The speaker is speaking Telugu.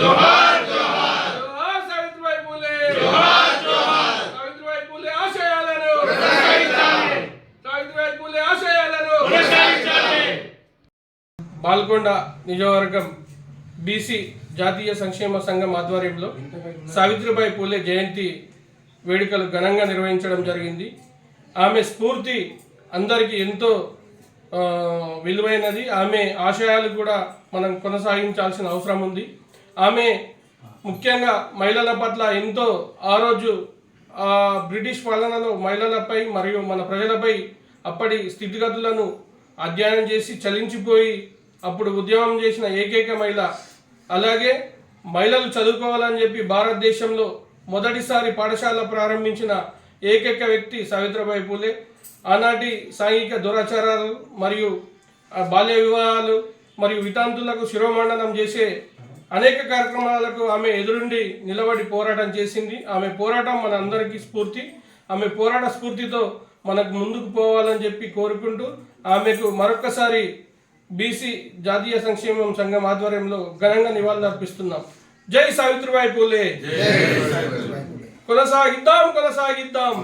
జోహార్ సావిత్రిబాయి పూలే సావిత్రిబాయి పూలే ఆశయాలను సావిత్రిబాయి పూలే ఆశయాలను బాల్కొండ నియోజకవర్గం బీసీ జాతీయ సంక్షేమ సంఘం ఆధ్వర్యంలో సావిత్రిబాయి పూలే జయంతి వేడుకలు ఘనంగా నిర్వహించడం జరిగింది. ఆమె స్ఫూర్తి అందరికీ ఎంతో విలువైనది. ఆమె ఆశయాలు కూడా మనం కొనసాగించాల్సిన అవసరం ఉంది. ఆమె ముఖ్యంగా మహిళల పట్ల ఎంతో ఆ రోజు ఆ బ్రిటిష్ పాలనలో మహిళలపై మరియు మన ప్రజలపై అప్పటి స్థితిగతులను అధ్యయనం చేసి చలించిపోయి అప్పుడు ఉద్యమం చేసిన ఏకైక మహిళ. అలాగే మహిళలు చదువుకోవాలని చెప్పి భారతదేశంలో మొదటిసారి పాఠశాల ప్రారంభించిన ఏకైక వ్యక్తి సావిత్రిబాయి పూలే. ఆనాటి సాంఘిక దురాచారాలు మరియు బాల్య వివాహాలు మరియు వితాంతులకు శిరోమండనం చేసే అనేక కార్యక్రమాలకు ఆమె ఎదురుండి నిలబడి పోరాటం చేసింది. ఆమె పోరాటం మన అందరికీ స్ఫూర్తి. ఆమె పోరాట స్ఫూర్తితో మనకు ముందుకు పోవాలని చెప్పి కోరుకుంటూ ఆమెకు మరొక్కసారి బీసీ జాతీయ సంక్షేమం సంఘం ఆధ్వర్యంలో ఘనంగా నివాళులర్పిస్తున్నాం జై సావిత్రిబాయి పూలే. కొనసాగిద్దాం కొనసాగిద్దాం.